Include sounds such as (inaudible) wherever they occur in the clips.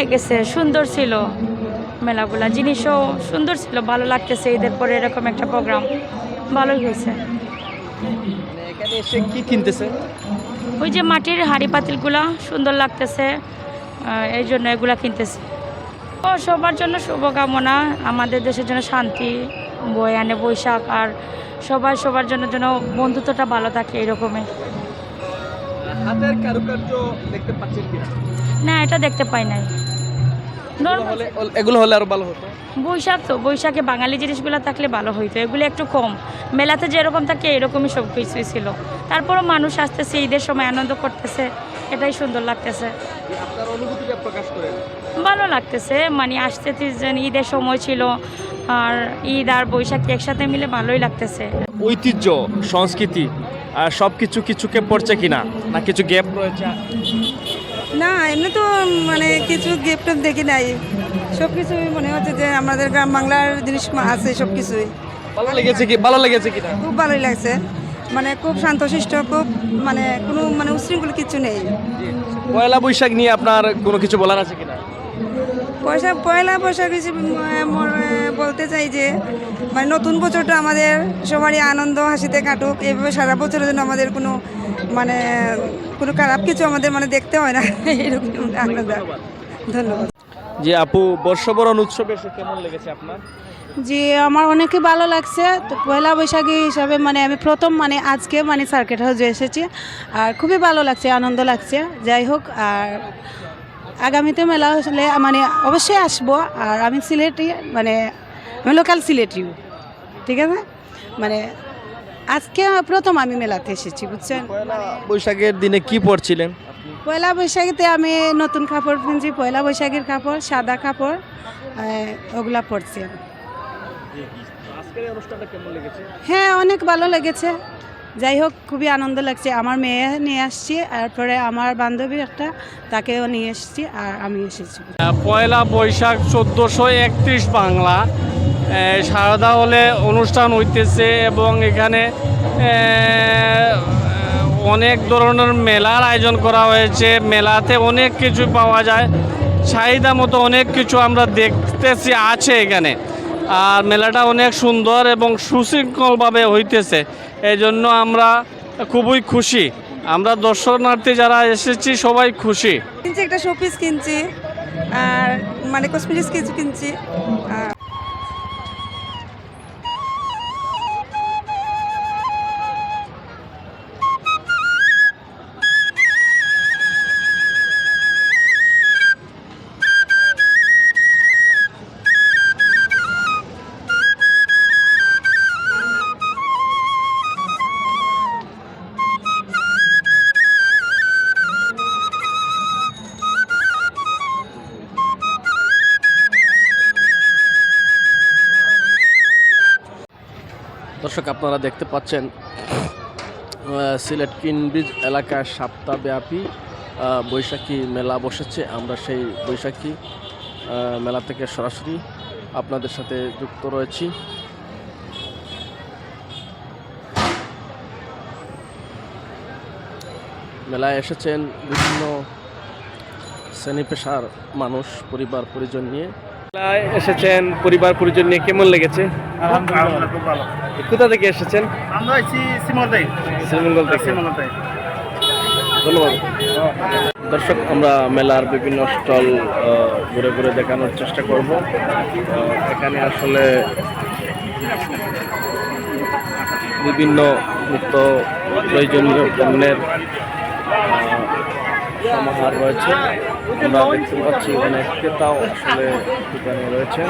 লেগেছে সুন্দর ছিল মেলাগুলা জিনিসও সুন্দর ছিল ভালো লাগতেছে ঈদের পরে এরকম একটা প্রোগ্রাম ভালোই হয়েছে। মানে এখানে এসে কি কিনতেছে? ওই যে মাটির হাঁড়ি পাতিলগুলা সুন্দর লাগতেছে এই জন্য এগুলা কিনতেছে। ও সবার জন্য শুভকামনা আমাদের দেশের জন্য শান্তি বয়ে আনে বৈশাখ আর সবাই সবার জন্য যেন বন্ধুত্বটা ভালো থাকে এরকমই। হাতের কারুকার্য দেখতে পাচ্ছেন না এটা দেখতে পাই নাই। হলে এগুলো হলে আরও ভালো হতো। বৈশাখ তো বৈশাখে বাঙালি জিনিসগুলো থাকলে ভালো হইতো। এগুলো একটু কম। মেলাতে যেরকম থাকে এরকমই সব কিছুই ছিল। তারপরও মানুষ আসতেছে ঈদের সময় আনন্দ করতেছে। এটাই সুন্দর লাগতেছে। আপনার অনুভূতিটা প্রকাশ করেন ভালো লাগতেছে। মানে আসতে যেন ঈদের সময় ছিল আর ঈদ আর বৈশাখ একসাথে মিলে ভালোই লাগতেছে। ঐতিহ্য সংস্কৃতি আর সব কিছু কিছুকে পড়ছে কিনা না কিছু গ্যাপ রয়েছে? না এমনি তো মানে কিছু গিফট দেখি নাই। সব কিছুই মনে হচ্ছে যে আমাদের গ্রাম বাংলার জিনিস আছে সব কিছুই ভালো লেগেছে কি ভালো লেগেছে কি খুব ভালোই লাগছে। মানে খুব শান্তশিষ্ট খুব মানে কোনো মানে উশৃঙ্খল কিছু নেই। পয়লা বৈশাখ নিয়ে আপনার কোনো কিছু বলার আছে কিনা? পয়সা পয়লা বৈশাখ হিসেবে বলতে চাই যে মানে নতুন বছরটা আমাদের সবারই আনন্দ হাসিতে কাটুক। এইভাবে সারা বছরের জন্য আমাদের কোনো মানে কোনো খারাপ কিছু আমাদের মানে দেখতে হয় না। (laughs) এরকম আলাদা। ধন্যবাদ। যে আপু বর্ষবরণ উৎসবে এসে কেমন লেগেছে আপনার? জি আমার অনেকে ভালো লাগছে। তো পয়লা বৈশাখী হিসাবে মানে আমি প্রথম মানে আজকে মানে সার্কিট হাউসে এসেছি। আর খুবই ভালো লাগছে আনন্দ লাগছে। যাই হোক আর আগামীতে মেলা হলে মানে অবশ্যই আসব। আর আমি সিলেটি মানে আমি লোকাল সিলেটিও। ঠিক আছে? মানে আজকে প্রথম আমি মেলাতে এসেছি বুঝছেন? বৈশাখের দিনে কি পড়ছিলেন পয়লা বৈশাখীতে আমি নতুন কাপড় কিনছি পয়লা বৈশাখীর কাপড় সাদা কাপড় ওগুলা পরছি হ্যাঁ অনেক ভালো লেগেছে। যাই হোক খুবই আনন্দ লাগছে। আমার মেয়ে নিয়ে আসছি, তারপরে আমার বান্ধবী একটা, তাকেও নিয়ে এসেছি আর আমি এসেছি। পয়লা বৈশাখ চোদ্দোশো একত্রিশ বাংলা। সারদা হলে অনুষ্ঠান হইতেছে এবং এখানে অনেক ধরনের মেলার আয়োজন করা হয়েছে। মেলাতে অনেক কিছু পাওয়া যায়। চাহিদা মতো অনেক কিছু আমরা দেখতেছি, আছে এখানে। আর মেলাটা অনেক সুন্দর এবং সুশৃঙ্খলভাবে হইতেছে। এই জন্য আমরা খুবই খুশি। আমরা দর্শনার্থী যারা এসেছি, সবাই খুশি। কিনছি একটা শোপিস কিনছি, আর মানে কসমেটিক্স কিছু কিনছি দর্শক, আপনারা দেখতে পাচ্ছেন সিলেট কিনব্রিজ এলাকায় সপ্তাহব্যাপী বৈশাখী মেলা বসেছে। আমরা সেই বৈশাখী মেলা থেকে সরাসরি আপনাদের সাথে যুক্ত রয়েছি। মেলায় এসেছেন বিভিন্ন শ্রেণি পেশার মানুষ, পরিবার, পরিজন নিয়ে। মেলায় এসেছেন পরিবার পরিজন নিয়ে কেমন লেগেছে? আলহামদুলিল্লাহ। খুব ভালো কোথা থেকে এসেছেন? আমরা শ্রীমঙ্গল থেকে। ধন্যবাদ। দর্শক আমরা মেলার বিভিন্ন স্টল ঘুরে ঘুরে দেখানোর চেষ্টা করব। এখানে আসলে বিভিন্ন নিত্য প্রয়োজনীয় পণ্যের সমাহার রয়েছে। আমরা দেখতে পাচ্ছি এখানে ক্রেতাও আসলে দোকানে রয়েছে।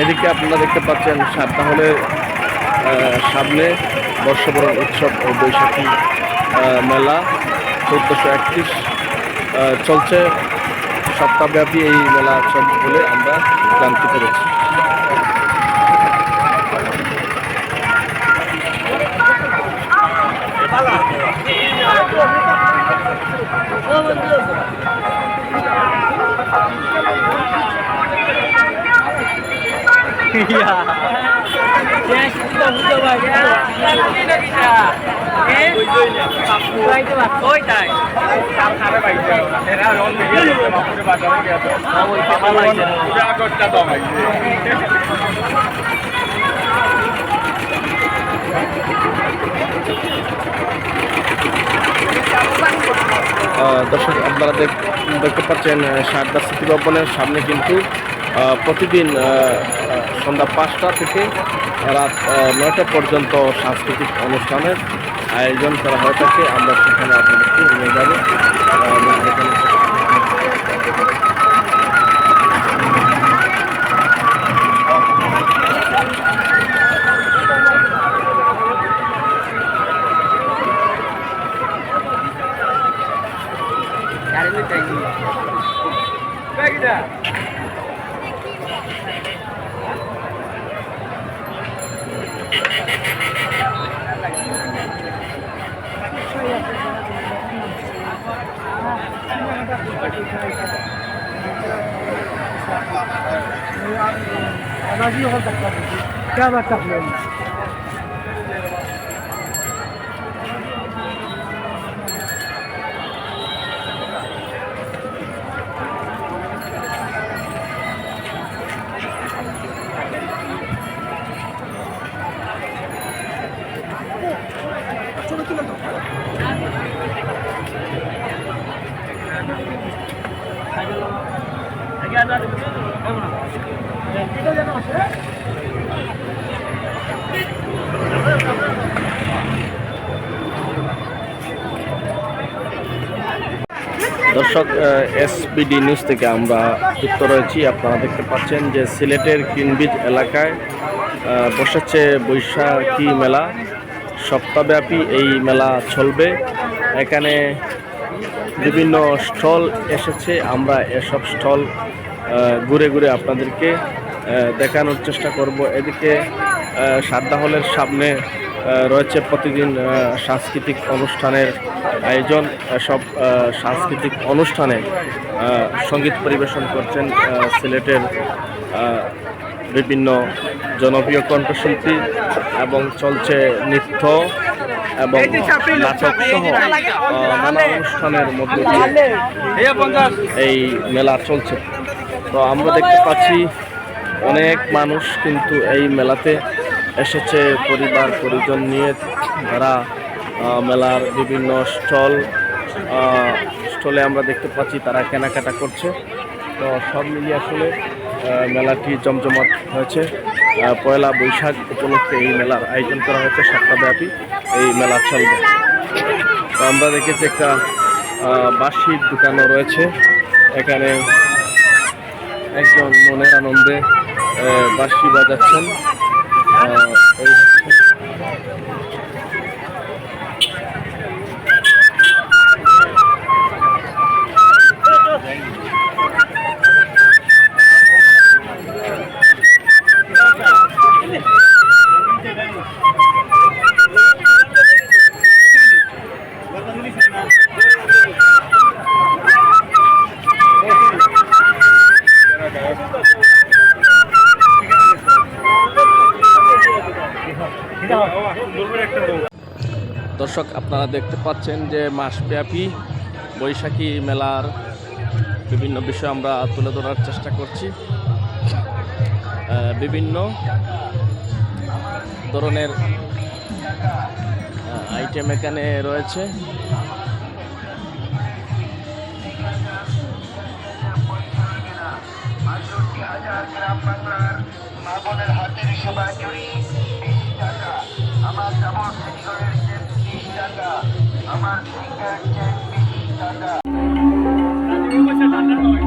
এদিকে আপনারা দেখতে পাচ্ছেন হলে সামনে বর্ষবরণ উৎসব ও বৈশাখী মেলা। চোদ্দোশো একত্রিশ চলছে সপ্তাহব্যাপী এই মেলা চলবে বলে আমরা জানতে পেরেছি। (laughs) আহ, দর্শক, আপনারা দেখতে পাচ্ছেন শারদা স্মৃতি ভবনের সামনে কিন্তু প্রতিদিন সন্ধ্যা পাঁচটা থেকে রাত নয়টা পর্যন্ত সাংস্কৃতিক অনুষ্ঠানের আয়োজন করা হয়ে থাকে। আমরা সেখানে আপনাদেরকে নিয়ে যাব। আহ, এবং দেখানোর চেষ্টা করব। দর্শক এসপিডি নিউজ থেকে আমরা যুক্ত রয়েছি। আপনারা দেখতে পাচ্ছেন যে সিলেটের কিনবিজ এলাকায় বসেছে বৈশাখী মেলা। সপ্তাহব্যাপী এই মেলা চলবে। এখানে বিভিন্ন স্টল এসেছে। আমরা এসব স্টল ঘুরে ঘুরে আপনাদেরকে দেখানোর চেষ্টা করব। এদিকে সারদা হলের সামনে রয়েছে প্রতিদিন সাংস্কৃতিক অনুষ্ঠানের আয়োজন। সব সাংস্কৃতিক অনুষ্ঠানে সংগীত পরিবেশন করছেন সিলেটের বিভিন্ন জনপ্রিয় কণ্ঠশিল্পী এবং চলছে নৃত্য এবং নাটক সহ নানা অনুষ্ঠানের মধ্যে দিয়ে এই মেলা চলছে। তো আমরা দেখতে পাচ্ছি, অনেক মানুষ কিন্তু এই মেলাতে এসেছে পরিবার, পরিজন নিয়ে তারা মেলার বিভিন্ন স্টল স্টলে আমরা দেখতে পাচ্ছি তারা কেনাকাটা করছে। তো সব মিলিয়ে আসলে মেলাটি জমজমাট হয়েছে। পয়লা বৈশাখ উপলক্ষে এই মেলার আয়োজন করা হয়েছে সপ্তাহব্যাপী। এই মেলা চলবে। তো আমরা দেখেছি একটা বাঁশির দোকানও রয়েছে। এখানে একজন মনের আনন্দে বাঁশি বাজাচ্ছেন। Oh. আপনারা দেখতে পাচ্ছেন যে মাসব্যাপী বৈশাখী মেলার বিভিন্ন বিষয় আমরা তুলে ধরার চেষ্টা করছি। বিভিন্ন ধরনের আইটেম এখানে রয়েছে।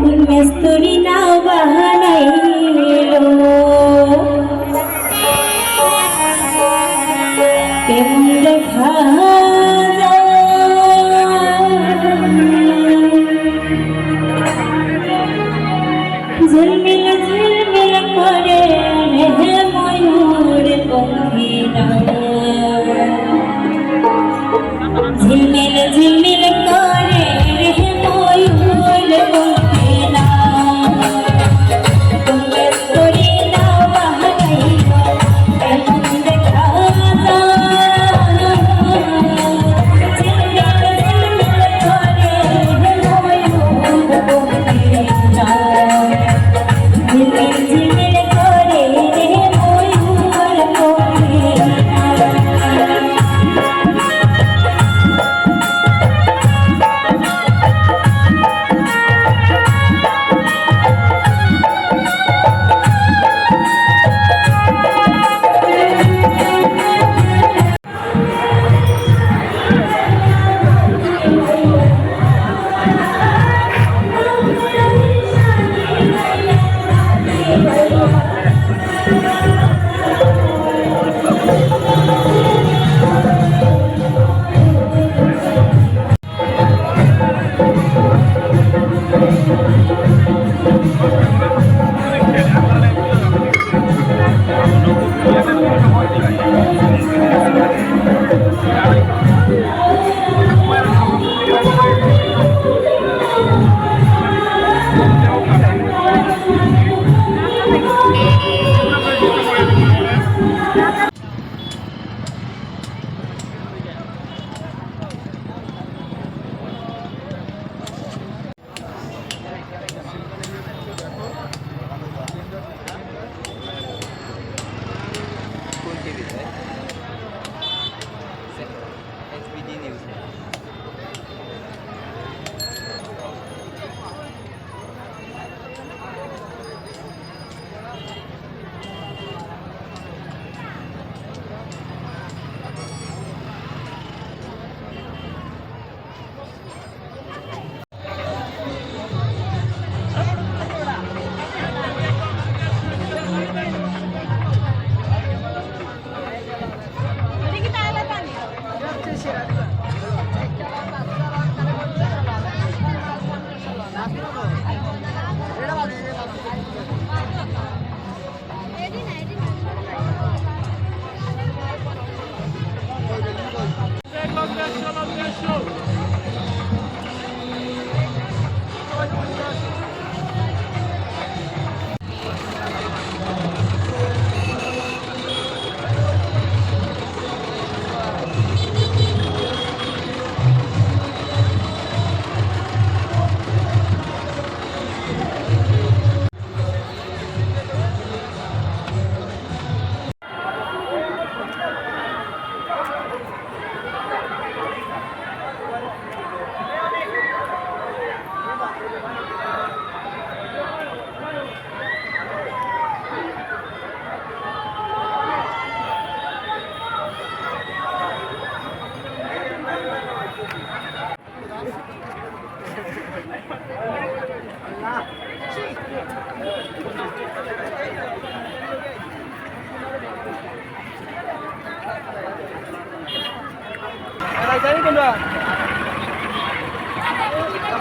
কন্যাস্তরী নাও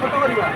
কত করিবা